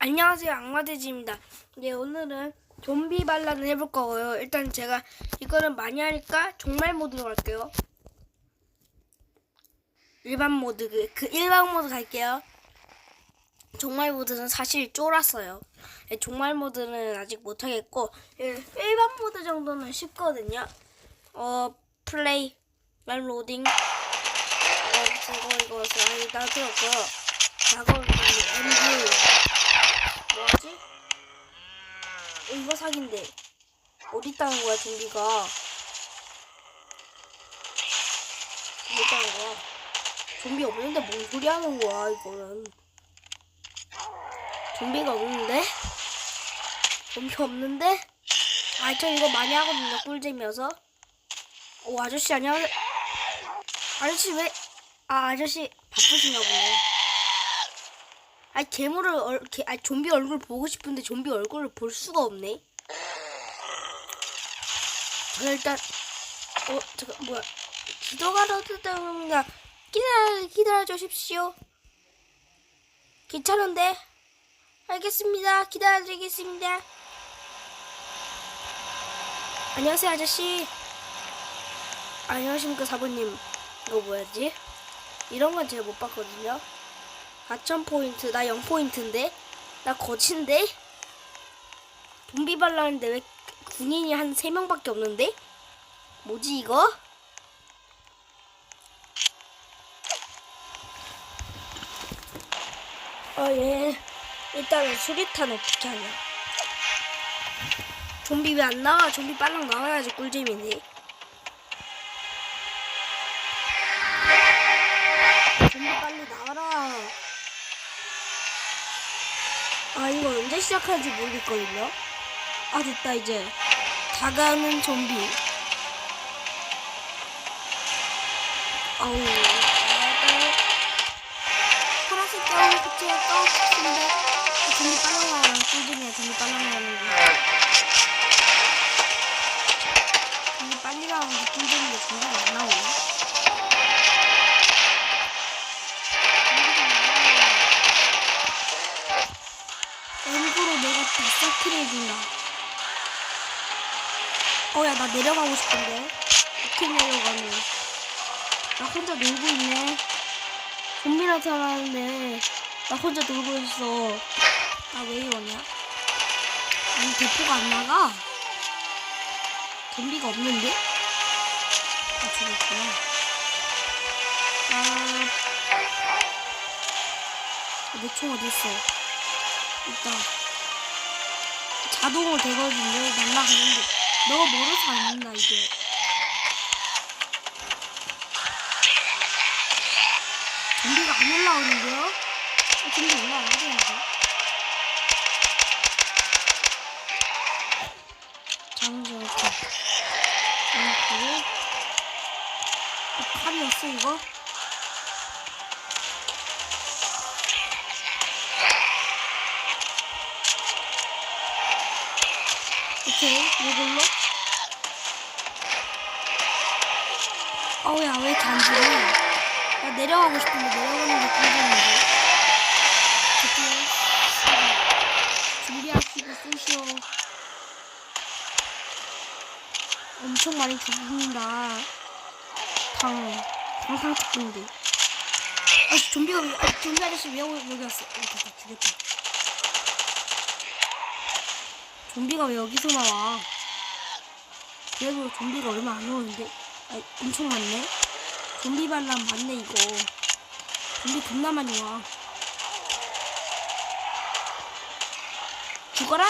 안녕하세요 악마돼지입니다. 네 오늘은 좀비 반란을 해볼 거고요. 일단 제가 이거는 많이 하니까 종말 모드로 갈게요. 일반 모드 그, 그 일반 모드 갈게요. 종말 모드는 사실 쫄았어요. 네, 종말 모드는 아직 못하겠고 예, 일반 모드 정도는 쉽거든요. 어 플레이 말 로딩 어 이거 이거 아니 다 들었고요. 작업 MV 뭐지? 어, 이거 사기인데 어디 있다는 거야 좀비가? 어디 있다는 거야? 좀비 없는데 뭔 소리 하는 거야 이거는? 좀비가 없는데? 좀비 없는데? 아 저 이거 많이 하거든요 꿀잼이어서. 오 아저씨 안녕하세요 아저씨 왜 아 아저씨 바쁘신가 보네 아 괴물을 얼, 개, 아 좀비 얼굴 보고 싶은데 좀비 얼굴을 볼 수가 없네. 저 일단 어 잠깐 뭐야 기도가러 듣다가 기다려 기다려 주십시오. 괜찮은데 알겠습니다. 기다려드리겠습니다. 안녕하세요 아저씨. 안녕하십니까 사부님. 이거 뭐였지? 이런 건 제가 못 봤거든요. 4,000포인트. 나 0포인트인데? 나 거진데? 좀비 발라는데 왜 군인이 한 3명밖에 없는데? 뭐지 이거? 어, 예. 일단은 수리탄 어떻게 하냐. 좀비 왜 안 나와? 좀비 빨랑 나와야지 꿀잼이네. 아 이거 언제 시작할지 모르겠거든요. 아 됐다 이제 다가오는 좀비. 아우. 파란색 가운 끝에 까먹습니다. 좀비 빨랑 나와라. 꿀잼이야 좀비 빨랑 나오는 게. 좀비 빨리 게 꿀잼인데 좀비가 안 나오네. 다싹킬 해준다. 어, 야, 나 내려가고 싶은데. 어떻게 내려가니? 나 혼자 놀고 있네. 좀비 나타나는데, 나 혼자 놀고 있어. 나 왜 이러냐? 아니, 대포가 안 나가? 좀비가 없는데? 아, 죽었구나. 아, 내 총 어딨어? 있다. 자동으로 되거든요. 날라가는데 너무 멀어서 안 된다 이게. 좀비가 안 올라오는데요? 어, 좀비 올라와야 되는데. 장전 이렇게. 이렇게. 어, 칼이었어 이거? 오케이, 이걸로. 어우야, 왜 이렇게 안 들어? 나 내려가고 싶은데 내려가는 게. 오케이. 준비하시고 쏘시오. 엄청 많이 죽는다. 당, 당상 특근데. 아, 좀비가, 왜- 아, 좀비 아저씨 왜 여기 왔어? 어, 됐다, 죽였다. 좀비가 왜 여기서 나와? 그래도 좀비가 얼마 안 오는데? 아, 엄청 많네? 좀비 반란 맞네, 이거. 좀비 겁나 많이 와. 죽어라!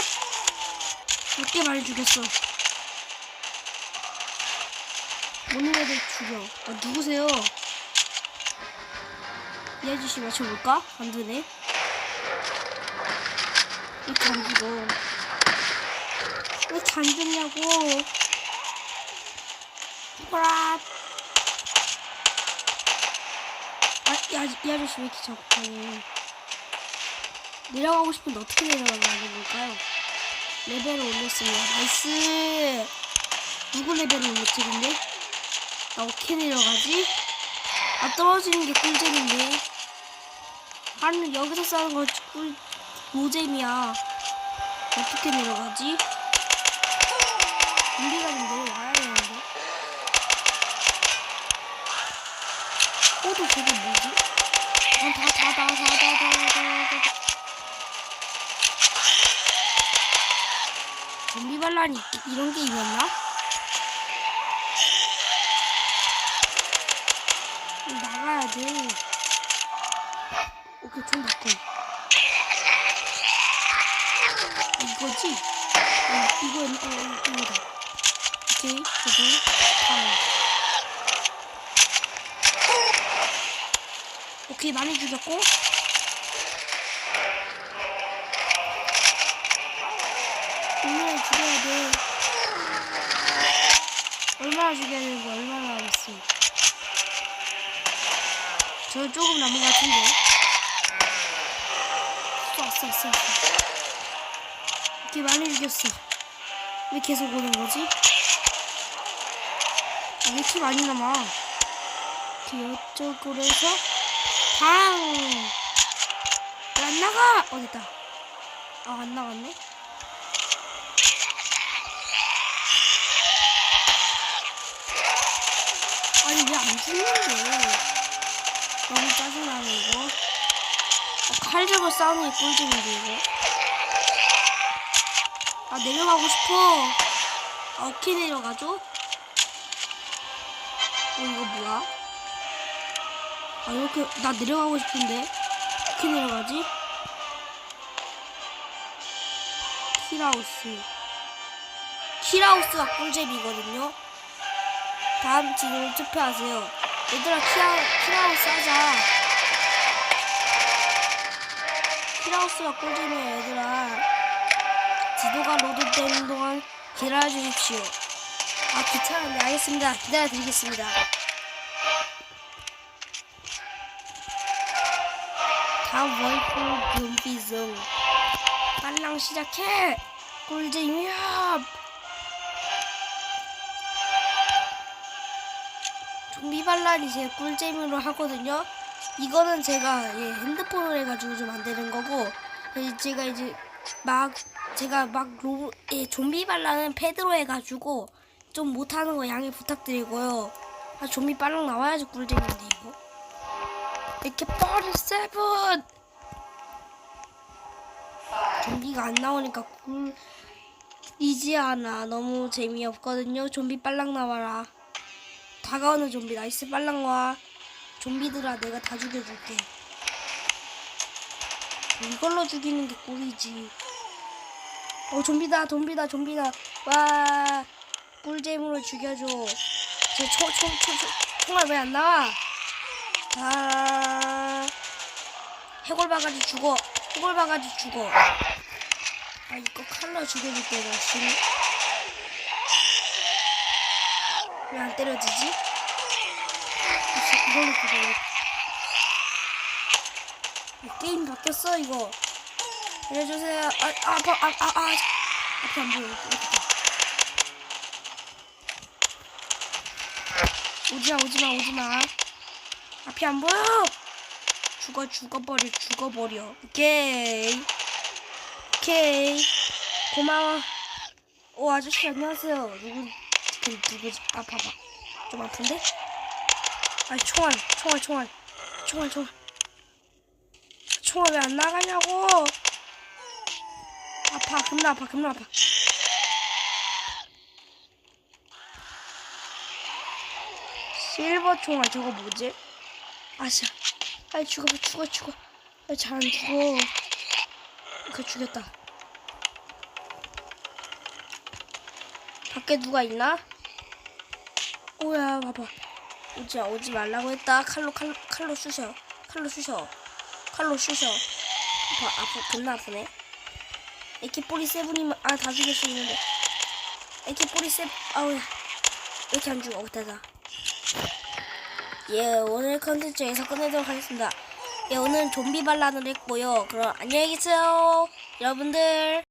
몇개 많이 죽였어. 오는 애들 죽여. 아, 누구세요? 이 아저씨 맞춰볼까? 안 되네. 이렇게 안 죽어. 왜 죽냐고. 브라. 아, 이, 아저, 이 아저씨 왜 이렇게 가요? 내려가고 싶은데 어떻게 내려가는 걸까요? 레벨을 올렸습니다. 나이스. 누구 레벨을 올렸지, 근데? 나 어떻게 내려가지? 아, 떨어지는 게 꿀잼인데. 하늘 여기서 싸는 거 꿀, 노잼이야. 어떻게 내려가지? 우리가 좀 내려와야 되는데. 코드 저게 뭐지? 아, 다, 다, 다, 다, 다, 다, 다, 다, 다. 좀비 반란이 이런 게임이었나? 나가야 돼. 오케이, 좀 바꿔. 이거지? 어, 이거, 이거, 이거다. 오케이, 저기, 다 오케이, 많이 죽였고. 얼마나 죽여야 돼? 얼마나 죽여야 되는 거 얼마나 남았어? 저 조금 남은 것 같은데. 쏘, 쏘, 쏘, 쏘. 이렇게 많이 죽였어. 왜 계속 오는 거지? 아, 왜 이렇게 많이 남아? 이렇게 이쪽으로 해서 방! 왜안 나가! 어, 됐다. 아, 안 나갔네? 아니, 왜 안 죽는데? 너무 짜증나네, 이거. 어, 칼 들고 싸우는 게 꿀잼인데, 이거. 아, 내려가고 싶어. 아, 오케이, 내려가죠? 어, 이거 뭐야? 아, 이렇게, 나 내려가고 싶은데. 어떻게 내려가지? 키라우스. 키라우스가 꿀잼이거든요. 다음 지금 투표하세요. 얘들아, 키라, 키라우스 하자. 키라우스가 꿀잼이에요, 얘들아. 지도가 로드되는 동안 기다려 주십시오. 아, 귀찮은데, 알겠습니다. 기다려 드리겠습니다. 다음 월프 좀비송. 빨랑 시작해! 꿀잼이야! 좀비 반란이 제 꿀잼으로 하거든요. 이거는 제가 예, 핸드폰으로 해가지고 좀 안 되는 거고, 예, 제가 이제 막 제가 막 로, 예, 좀비 반란은 패드로 해가지고 좀 못하는 거 양해 부탁드리고요. 아 좀비 빨랑 나와야지 꿀잼인데 이거. 이렇게 버리 세븐 좀비가 안 나오니까 꿀이지 않아. 너무 재미없거든요. 좀비 빨랑 나와라. 다가오는 좀비 나이스 빨랑 와. 좀비들아 내가 다 죽여줄게. 이걸로 죽이는 게 꿀이지. 어 좀비다 좀비다 좀비다. 와 꿀잼으로 죽여줘. 제총총총 총알 왜 안 나와? 아 해골 바가지 죽어. 해골 바가지 죽어. 아 이거 칼로 죽여줄게 너 지금. 왜안 때려지지? 이걸로. 이 게임 바뀌었어 이거. 알려주세요. 아, 아, 아파, 아, 아, 아, 앞에 안 보여. 이렇게. 오지마, 오지마, 오지마. 앞이 안 보여. 죽어, 죽어버려, 죽어버려. 오케이. 오케이. 고마워. 오, 아저씨, 안녕하세요. 누구, 그, 누구지? 아파봐. 좀 아픈데? 아, 총알, 총알, 총알. 총알, 총알. 총알 왜 안 나가냐고. 아파, 겁나 아파, 겁나 아파. 실버 총알 저거 뭐지? 아씨, 아이 죽어, 죽어, 죽어. 아, 잘안 죽어. 그 죽였다. 밖에 누가 있나? 오야, 봐봐. 오지, 오지 말라고 했다. 칼로, 칼로, 칼로 쑤셔. 칼로 쑤셔. 칼로 쑤셔. 아파, 아파, 겁나 아프네. 에키포리 세븐이면 아 다 죽일 수 있는데 에키포리 세븐 아우 왜 이렇게 안 죽어 어때다 예 오늘 컨텐츠 에서 끝내도록 하겠습니다. 예 오늘 좀비 반란을 했고요. 그럼 안녕히 계세요 여러분들